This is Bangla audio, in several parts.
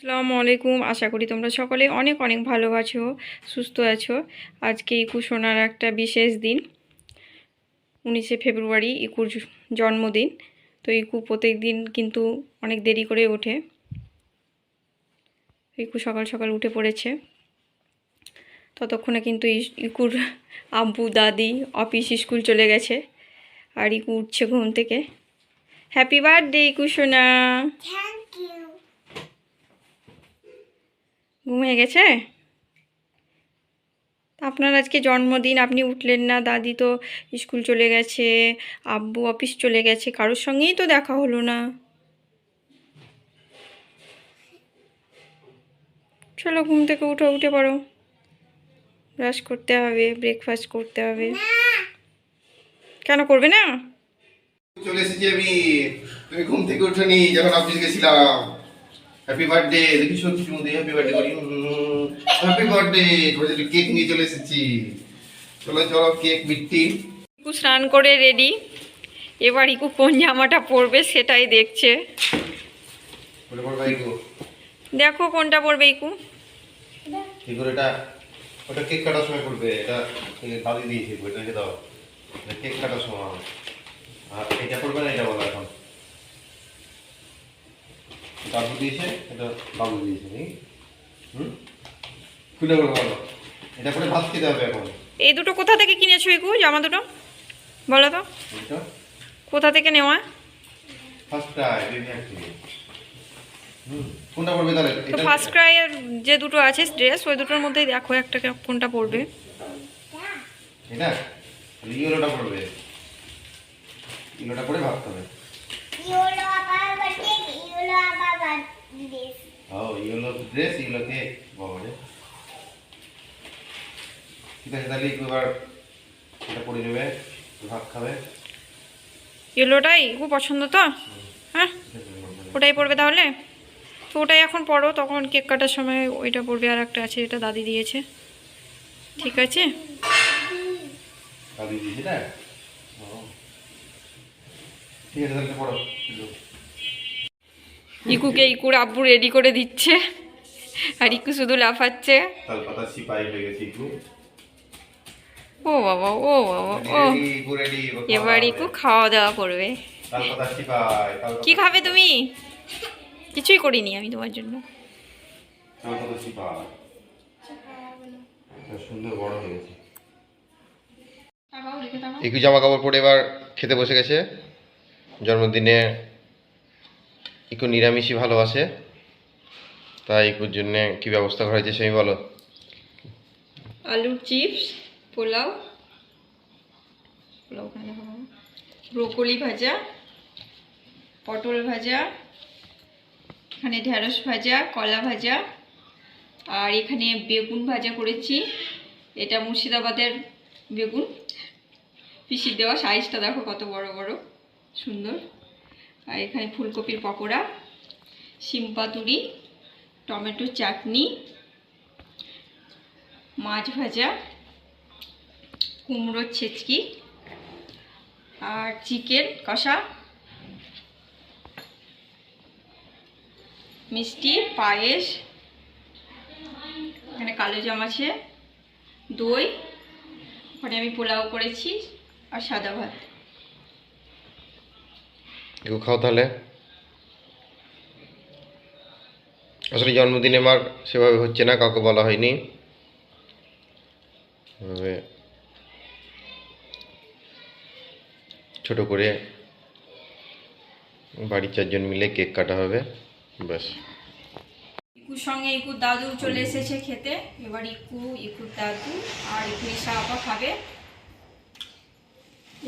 আসসালামু আলাইকুম। আশা করি তোমরা সকলে অনেক অনেক ভালো আছো, সুস্থ আছো। আজকে ইকু সোনার একটা বিশেষ দিন, উনিশে ফেব্রুয়ারি, ইকুর জন্মদিন। তো ইকু প্রত্যেক দিন কিন্তু অনেক দেরি করে ওঠে। ইকু সকাল সকাল উঠে পড়েছে। ততক্ষণে কিন্তু ইকুর আব্বু, দাদি অফিস, স্কুল চলে গেছে। আর ইকু উঠছে ঘুম থেকে। হ্যাপি বার্থডে ইকু সোনা Thank you. ঘুমিয়ে গেছে? আপনার আজকে জন্মদিন, আপনি উঠলেন না, দাদি তো স্কুল চলে গেছে, আব্বু অফিস চলে গেছে, কারোর সঙ্গেই তো দেখা হলো না। চলো ঘুম থেকে উঠো, উঠে পড়ো। ব্রাশ করতে হবে ব্রেকফাস্ট করতে হবে। কেন, করবে না? চলে এসেছি আমি। তুমি ঘুম থেকে উঠোনি, যখন অফিস গেছিলাম। হ্যাপি বার্থডে দেখি সত্যি মধ্যে হ্যাপি বার্থডে করি। হ্যাপি বার্থডে তোমার জন্য কেক নিয়ে চলে এসেছি। চলো চলো কেক মিট্টি ইকু স্নান করে রেডি এবার ইকু কোন জামাটা পরবে সেটাই দেখছে। দেখো কোনটা পরবে ইকু। কি করে এটা ওটা কেক কাটার সময় করবে এটা দাদি দিয়েছে ওইটা রেখে দাও। কেক কাটার সময়। আর এটা করবে না এটা বলো এখন। দাদু দিয়েছে এটা বাবু দিয়েছে হুম? খুলে বলো বলো। এটা করে ভাত খেতে হবে এখন। এই দুটো কোথা থেকে কিনেছো ইকু জামা দুটো? বলো তো। কোথা থেকে নেওয়া? ফার্স্ট ক্রাই বেবি অ্যাক্টিভ হুম কোনটা পড়বে তাহলে? তো ফার্স্ট ক্রাইয়ের যে দুটো আছে ড্রেস ওই দুটোর মধ্যেই দেখো একটা কোনটা পরবে। এটা? ইয়েলোটা পড়বে ইয়েলোটা পরে birthday? Yolo apa birthday? ও ইয়েলো ড্রেস ইয়েলো কেক বাবা রে। ঠিক আছে তাহলে এবার এটা পরে নেবে ভাত খাবে। ইয়েলোটাই? খুব পছন্দ তো? হ্যাঁ? ওটাই পরবে তাহলে? তো ওটাই এখন পরো তখন কেক কাটার সময় ওইটা পরবে আর একটা আছে এটা দাদি দিয়েছে। ঠিক আছে? কালি দিয়েছি না ঠিক আছে তাহলে পড়ো ইকুকে ইকুর আব্বু রেডি করে দিচ্ছে। আর ইকু শুধু লাফাচ্ছে। সিপাই হয়ে গেছে একটু ও বাবা ও বাবা ও। রেডি রেডি এবার ইকু খাওয়া দাওয়া করবে। কি খাবে তুমি? কিছুই করিনি আমি তোমার জন্য। একটু জামা কাপড় পরে এবার খেতে বসে গেছে। জন্মদিনে একটু নিরামিষই ভালোবাসে। তাই একুর জন্য কি ব্যবস্থা করা হয়েছে সেই বলো। আলুর চিপস। পোলাও। পোলাও ওখানে ব্রোকলি ভাজা, পটল ভাজা, এখানে ঢেঁড়স ভাজা, কলা ভাজা, আর এখানে বেগুন ভাজা করেছি। এটা মুর্শিদাবাদের বেগুন। পিসির দেওয়া সাইজটা দেখো কত বড় বড়, সুন্দর। আর এখানে ফুলকপির পকোড়া, শিম পাতুরি, টমেটো চাটনি, মাছ ভাজা কুমড়োর ছেচকি আর চিকেন কষা, মিষ্টি, পায়েস, এখানে কালো জাম আছে, দই, ওখানে আমি পোলাও করেছি আর সাদা ভাত। খাও তাহলে। আসলে জন্মদিনে মার সেভাবে হচ্ছে না, কাউকে বলা হয়নি। ছোট করে বাড়ির চারজন মিলে কেক কাটা হবে ব্যাস। ইকুর সঙ্গে ইকুর দাদু চলে এসেছে খেতে। এবার ইকু ইকুর দাদু আর ইকু ঈশা আপা খাবে।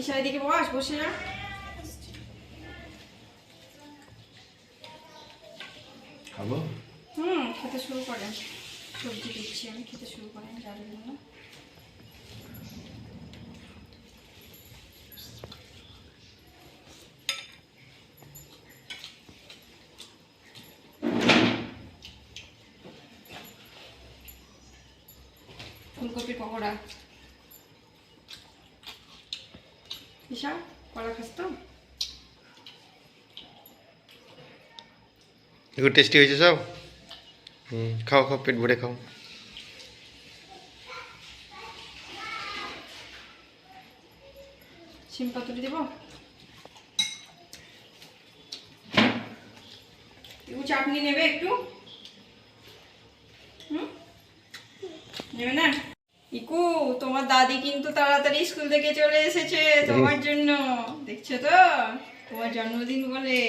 ঈশা এদিকে বস বসে যা। খাব? হুম খেতে শুরু করেন সবজি দিচ্ছি আমি খেতে শুরু করেন দাদুর জন্য ফুলকপির পকোড়া। ঈশা কলা খাস তো? একটু টেস্টি হয়েছে সব? হুম খাও খাও পেট ভরে খাও। সিম পাতুরি দেবো? একটু চাটনি নেবে একটু? হুম? নেবে না? ইকু তোমার দাদি কিন্তু তাড়াতাড়ি স্কুল থেকে চলে এসেছে তোমার জন্য। দেখছ তো? তোমার জন্মদিন বলে।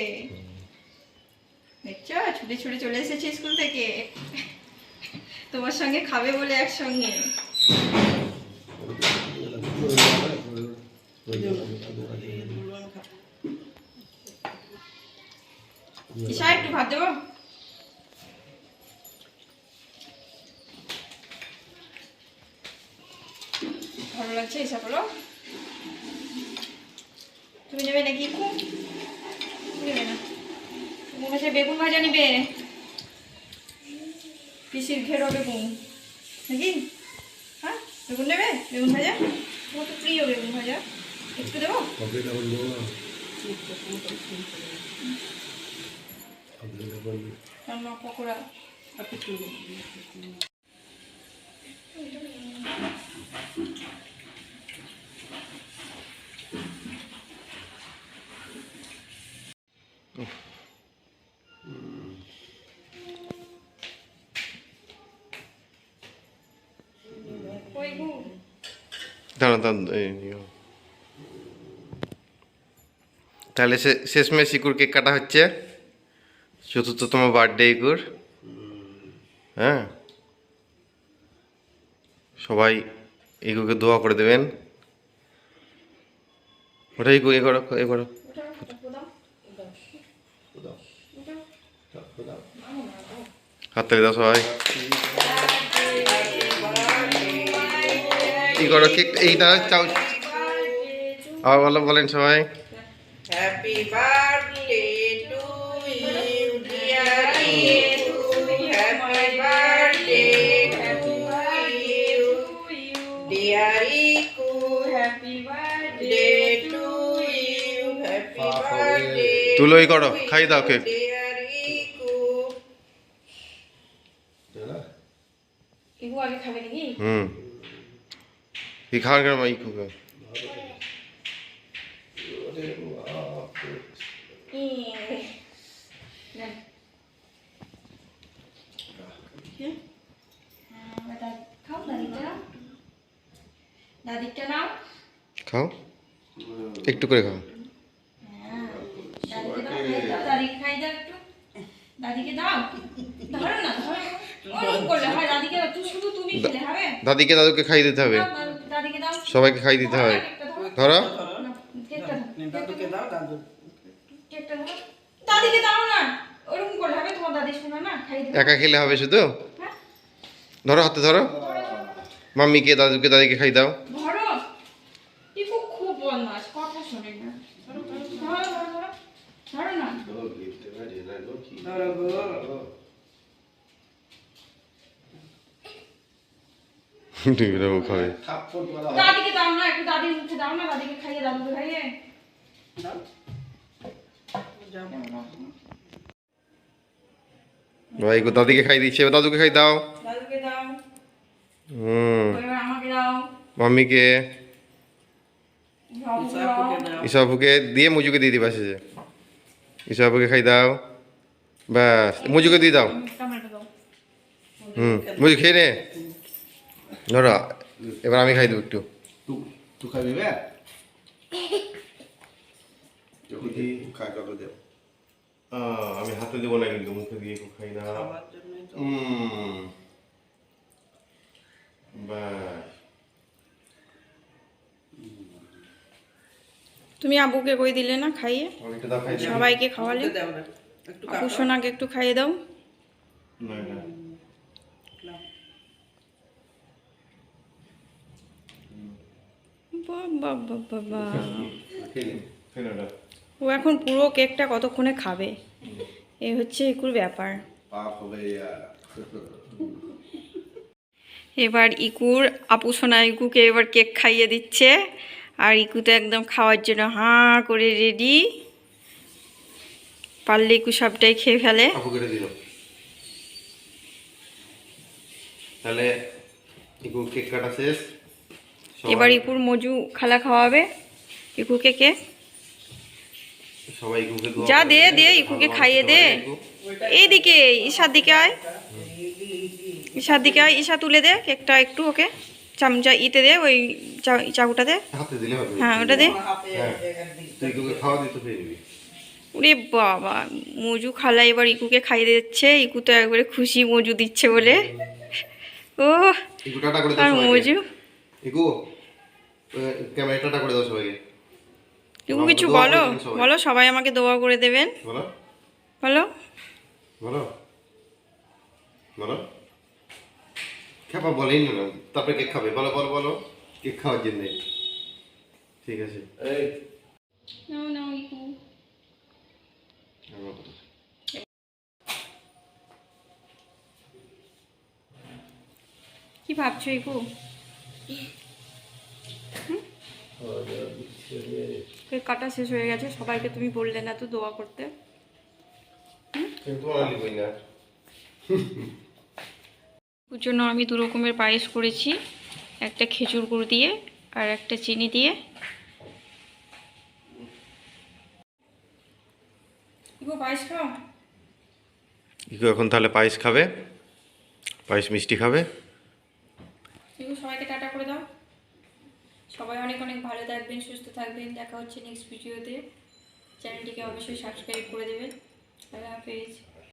দেখছ? ছুটে ছুটে চলে এসেছে স্কুল থেকে। তোমার সঙ্গে খাবে বলে একসঙ্গে। ঈশা, একটু ভাত দেবো? ভালো লাগছে ঈশা বলো তুমি নেবে নাকি নেবে না তুমি হচ্ছে বেগুন ভাজা নিবে পিসির ঘেরো বেগুন নাকি হ্যাঁ বেগুন নেবে বেগুন ভাজা তোমার তো প্রিয় বেগুন ভাজা একটু দেবো পকোড়া ওই গু দাঁড়া দাঁড়া তাহলে শেষমেশ ইকুর কেক কাটা হচ্ছে। চতুর্থতম বার্থডে ইকুর। হ্যাঁ? সবাই ইকুকে দোয়া করে দেবেন। ওটা ইকু, এ করো এ করো ওটা ওটা দাও ওটা সবাই। কি করো? কেক এইটা চাও। আবার বলো বলেন সবাই। তুলোই করো খাই দাও কেক। কি খাওয়ার কেন ইকুকে নেন। হ্যাঁ, খাও। একটু করে খাও। হ্যাঁ, দাদিকে দাও। খাই দাও। দাদিকে দাও। একটু দাদিকে দাও ধরো না। ধরো করলে হয় দাদিকে তুই দাদিকে দাদুকে খাইয়ে দিতে হবে। সবাইকে খাইয়ে দিতে হবে। ধরো। ধরো। না, কেকটা ধরো। দাদুকে দাও দাদু। কেকটা ধরো। দাদিকে দাও না। ওরকম করলে হবে তোমার দাদি শোনো না খাই দেবে। একা খেলে হবে শুধু? হ্যাঁ? ধরো হাতে ধরো। মাম্মিকে দাদুকে দাদিকে খাই দাও। ধরো। টিপু খুব বদমাস কথা শোনে না। এরকম খাবে। দাদিকে দাও না একটু দাদির মুখে দাও না দাদিকে খাইয়ে দাদুকে খাইয়ে। দাও ভাই গো দাদিকে খাই দিচ্ছে দাদুকে খাই দাও। দাদুকে দাও। হুম। আমাকে দাও। মাম্মিকে। ইসাবুকে দিয়ে মুজুকে দিয়ে দিবা শেষে। ইসাবুকে খাই দাও। ব্যাস মুজুকে দিয়ে দাও। দাও। হুম মুজু খেয়ে নে। ধরো এবার আমি খাই দেবো একটু। Tu খাবি আমি হাতে দেবো না কিন্তু মুখে দিয়ে খাই না। তুমি আবুকে কই দিলে না খাইয়ে। সবাইকে খাওয়ালে? একটু সোনাকে একটু খাইয়ে দাও। না, না। নাও। বাবা বাবা। ও এখন পুরো কেকটা কতক্ষণে খাবে? এই হচ্ছে ইকুর ব্যাপার। এবার ইকুর আপু সোনা ইকুকে এবার কেক খাইয়ে দিচ্ছে। আর ইকু তো একদম খাওয়ার জন্য হাঁ করে রেডি পারলে ইকু সবটাই খেয়ে ফেলে। তাহলে ইকু কেক কাটা শেষ। এবার ইকুর মজু খালা খাওয়াবে। ইকুকে কে? সবাই ইকুকে দোয়া যা দে, দে, ইকুকে খাইয়ে দে। পারে ইকু। এইদিকে ঈশার দিকে আয়। ঈশার দিকে আয় ঈশা তুলে দে কেকটা একটু ওকে। চামচা ইতে দে ওই চা- চাকুটা দে। হাতে দিলে হবে। হ্যাঁ ওটা দে। হ্যাঁ ওরে বাবা মজু খালা এবার ইকুকে খাইয়ে দিচ্ছে। ইকু তো একবারে খুশি মজু দিচ্ছে বলে। ও আর মজু ইকু ক্যামেরা টাটা করে দাও সবাইকে। ইকু আমাকে কিছু বলো? বলো সবাই আমাকে দোয়া করে দেবেন। বলো। বলো। বলো। বলো। খেপা বলেই না তারপরে কেক খাবে। বলো বলো বলো। কেক খাওয়ার জন্য। ঠিক আছে। এই। নাও নাও ইকু। কি ভাবছ ইকু? কেক কাটা শেষ হয়ে গেছে সবাইকে তুমি বললে না তো দোয়া করতে। ওর জন্য আমি দু রকমের পায়েস করেছি একটা খেজুর গুড় দিয়ে আর একটা চিনি দিয়ে। পায়েস খাও। এখন তাহলে পায়েস খাবে? পায়েস মিষ্টি খাবে? ইকু সবাইকে টাটা করে দাও। সবাই অনেক অনেক ভালো থাকবেন, সুস্থ থাকবেন। দেখা হচ্ছে নেক্সট ভিডিওতে চ্যানেলটিকে অবশ্যই সাবস্ক্রাইব করে দেবেন। আল্লাহ হাফেজ।